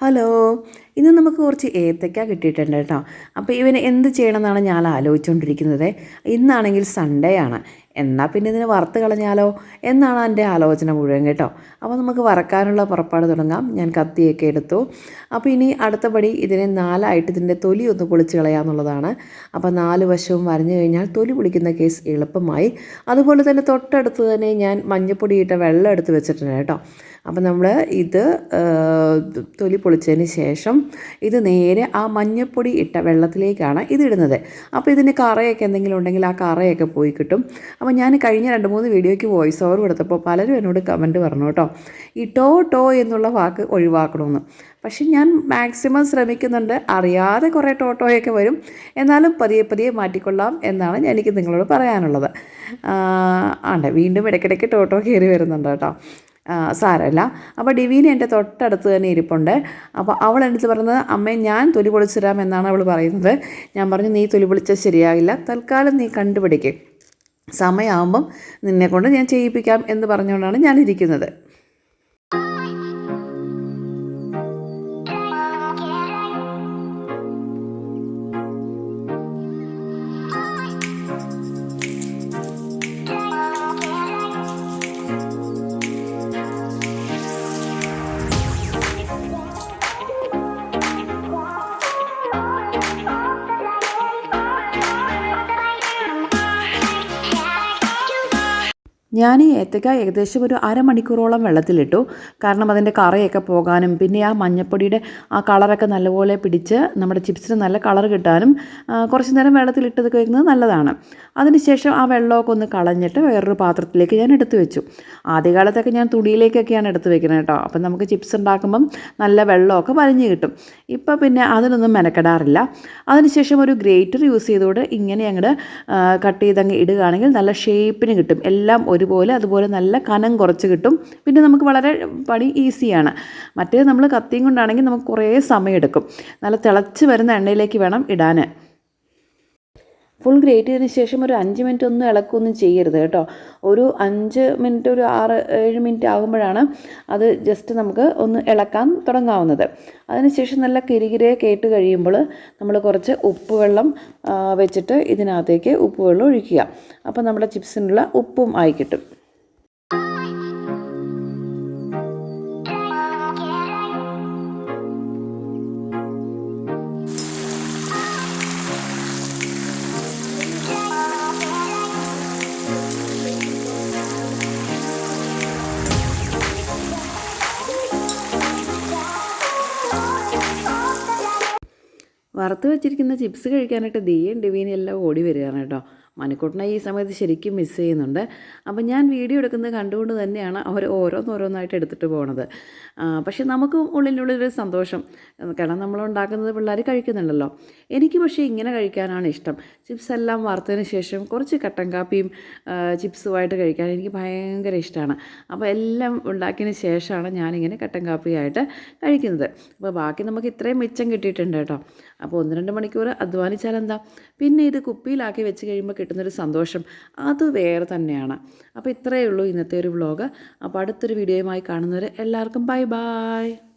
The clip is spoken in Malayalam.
ഹലോ ഇന്ന് നമുക്ക് കുറച്ച് ഏത്തക്ക കിട്ടിയിട്ടുണ്ട് കേട്ടോ. അപ്പോൾ ഇവന് എന്ത് ചെയ്യണമെന്നാണ് ഞാൻ ആലോചിച്ചുകൊണ്ടിരിക്കുന്നത്. ഇന്നാണെങ്കിൽ സൺഡേ ആണ്. എന്നാൽ പിന്നെ ഇതിനെ വറുത്ത് കളഞ്ഞാലോ? എന്നാണ് എന്റെ ആലോചന മുഴുവൻ കേട്ടോ. അപ്പോൾ നമുക്ക് വറക്കാനുള്ള പുറപ്പാട് തുടങ്ങാം. ഞാൻ കത്തിയൊക്കെ എടുത്തു. അപ്പോൾ ഇനി അടുത്ത പടി ഇതിനെ നാലായിട്ട് ഇതിന്റെ തൊലി ഒന്ന് പൊളിച്ച് കളയാമെന്നുള്ളതാണ് അപ്പോൾ നാല് വശവും വരഞ്ഞു കഴിഞ്ഞാൽ തൊലി പൊളിക്കുന്ന കേസ് എളുപ്പമായി. അതുപോലെ തന്നെ തൊട്ടടുത്ത് തന്നെ ഞാൻ മഞ്ഞപ്പൊടി ഇട്ട വെള്ളം എടുത്ത് വെച്ചിട്ടുണ്ട് കേട്ടോ. അപ്പോൾ നമ്മൾ ഇത് തൊലി പൊളിച്ചതിന് ശേഷം ഇത് നേരെ ആ മഞ്ഞപ്പൊടി ഇട്ട വെള്ളത്തിലേക്കാണ് ഇതിടുന്നത് അപ്പോൾ ഇതിന് കറയൊക്കെ എന്തെങ്കിലും ഉണ്ടെങ്കിൽ ആ കറയൊക്കെ പോയി കിട്ടും. അപ്പോൾ ഞാൻ കഴിഞ്ഞ രണ്ട് മൂന്ന് വീഡിയോയ്ക്ക് വോയിസ് ഓവർ കൊടുത്തപ്പോൾ പലരും എന്നോട് കമന്റ് പറഞ്ഞു കേട്ടോ ഈ ടോ ടോ എന്നുള്ള വാക്ക് ഒഴിവാക്കണമെന്ന്. പക്ഷെ ഞാൻ മാക്സിമം ശ്രമിക്കുന്നുണ്ട് അറിയാതെ കുറേ ടോട്ടോയൊക്കെ വരും. എന്നാലും പതിയെ പതിയെ മാറ്റിക്കൊള്ളാം എന്നാണ് എനിക്ക് നിങ്ങളോട് പറയാനുള്ളത്. ആണ്ട് വീണ്ടും ഇടയ്ക്കിടയ്ക്ക് ടോട്ടോ കയറി വരുന്നുണ്ട് കേട്ടോ. സാരമല്ല. അപ്പോൾ ഡിവീന എന്റെ തൊട്ടടുത്ത് തന്നെ ഇരിപ്പുണ്ട്. അപ്പോൾ അവൾ എന്റെ പറഞ്ഞത് അമ്മേ ഞാൻ തൊലി പൊളിച്ചിരാം എന്നാണ് അവൾ പറയുന്നത്. ഞാൻ പറഞ്ഞു നീ തൊലി പൊളിച്ചാൽ ശരിയാകില്ല തൽക്കാലം നീ കണ്ടുപിടിക്കും. സമയമാകുമ്പം നിന്നെക്കൊണ്ട് ഞാൻ ചെയ്യിപ്പിക്കാം എന്ന് പറഞ്ഞുകൊണ്ടാണ് ഞാൻ ഞാൻ ഈ ഏത്തക്ക ഏകദേശം ഒരു അരമണിക്കൂറോളം വെള്ളത്തിലിട്ടു. കാരണം അതിന്റെ കറയൊക്കെ പോകാനും പിന്നെ ആ മഞ്ഞപ്പൊടിയുടെ ആ കളറൊക്കെ നല്ലപോലെ പിടിച്ച് നമ്മുടെ ചിപ്സിന് നല്ല കളർ കിട്ടാനും കുറച്ച് നേരം വെള്ളത്തിലിട്ടത് കഴിക്കുന്നത് നല്ലതാണ്. അതിനുശേഷം ആ വെള്ളമൊക്കെ ഒന്ന് കളഞ്ഞിട്ട് വേറൊരു പാത്രത്തിലേക്ക് ഞാൻ എടുത്തു വെച്ചു. ആദ്യകാലത്തൊക്കെ ഞാൻ തുണിയിലേക്കൊക്കെയാണ് എടുത്ത് വെക്കുന്നത് കേട്ടോ. അപ്പം നമുക്ക് ചിപ്സ് ഉണ്ടാക്കുമ്പം നല്ല വെള്ളമൊക്കെ വലിഞ്ഞു കിട്ടും. ഇപ്പം പിന്നെ അതിനൊന്നും മെനക്കെടാറില്ല. അതിനുശേഷം ഒരു ഗ്രേറ്റർ യൂസ് ചെയ്തുകൊണ്ട് ഇങ്ങനെ അങ്ങോട്ട് കട്ട് ചെയ്തങ്ങ് ഇടുകയാണെങ്കിൽ നല്ല ഷേപ്പിന് കിട്ടും. എല്ലാം ഒരുപോലെ അതുപോലെ നല്ല കനം കുറച്ച് കിട്ടും. പിന്നെ നമുക്ക് വളരെ പണി ഈസിയാണ്. മറ്റേത് നമ്മൾ കത്തിയും കൊണ്ടാണെങ്കിൽ നമുക്ക് കുറേ സമയമെടുക്കും നല്ല തിളച്ച് വരുന്ന എണ്ണയിലേക്ക് വേണം ഇടാൻ ഫുൾ ഗ്രേറ്റ് ചെയ്തതിന് ശേഷം ഒരു അഞ്ച് മിനിറ്റ് ഒന്നും ഇളക്കൊന്നും ചെയ്യരുത് കേട്ടോ. ഒരു അഞ്ച് മിനിറ്റ് ഒരു ആറ് ഏഴ് മിനിറ്റ് ആകുമ്പോഴാണ് അത് ജസ്റ്റ് നമുക്ക് ഒന്ന് ഇളക്കാൻ തുടങ്ങാവുന്നത്. അതിനുശേഷം നല്ല കിരികിരെ കേട്ട് കഴിയുമ്പോൾ നമ്മൾ കുറച്ച് ഉപ്പ് വെള്ളം വെച്ചിട്ട് ഇതിനകത്തേക്ക് ഉപ്പ് വെള്ളം ഒഴിക്കുക. അപ്പോൾ നമ്മുടെ ചിപ്സിനുള്ള ഉപ്പും ആയി കിട്ടും. വറുത്ത് വെച്ചിരിക്കുന്ന ചിപ്സ് കഴിക്കാനായിട്ട് ദേ ഉണ്ട് എല്ലാം ഓടി വരികയാണ് കേട്ടോ. മണിക്കൂട്ടിനെ ഈ സമയത്ത് ശരിക്കും മിസ് ചെയ്യുന്നുണ്ട്. അപ്പം ഞാൻ വീഡിയോ എടുക്കുന്നത് കണ്ടുകൊണ്ട് തന്നെയാണ് അവർ ഓരോന്നോരോന്നായിട്ട് എടുത്തിട്ട് പോണത്. പക്ഷെ നമുക്ക് ഉള്ളിനുള്ളിലൊരു സന്തോഷം. കാരണം നമ്മൾ ഉണ്ടാക്കുന്നത് പിള്ളേർ കഴിക്കുന്നുണ്ടല്ലോ. എനിക്ക് പക്ഷേ ഇങ്ങനെ കഴിക്കാനാണ് ഇഷ്ടം. ചിപ്സ് എല്ലാം വറുത്തതിന് ശേഷം കുറച്ച് കട്ടൻ കാപ്പിയും ചിപ്സുമായിട്ട് കഴിക്കാൻ എനിക്ക് ഭയങ്കര ഇഷ്ടമാണ്. അപ്പോൾ എല്ലാം ഉണ്ടാക്കിയതിന് ശേഷമാണ് ഞാനിങ്ങനെ കട്ടൻ കാപ്പിയായിട്ട് കഴിക്കുന്നത്. അപ്പോൾ ബാക്കി നമുക്ക് ഇത്രയും മിച്ചം കിട്ടിയിട്ടുണ്ട് കേട്ടോ. അപ്പോൾ ഒന്ന് രണ്ട് മണിക്കൂർ അധ്വാനിച്ചാൽ എന്താ പിന്നെ ഇത് കുപ്പിയിലാക്കി വെച്ച് കഴിയുമ്പോൾ കിട്ടുന്നൊരു സന്തോഷം. അത് വേറെ തന്നെയാണ്. അപ്പോൾ ഇത്രയേ ഉള്ളൂ ഇന്നത്തെ ഒരു വ്ളോഗ് അപ്പോൾ അടുത്തൊരു വീഡിയോയുമായി കാണുന്നവരെ എല്ലാവർക്കും ബൈ ബായ്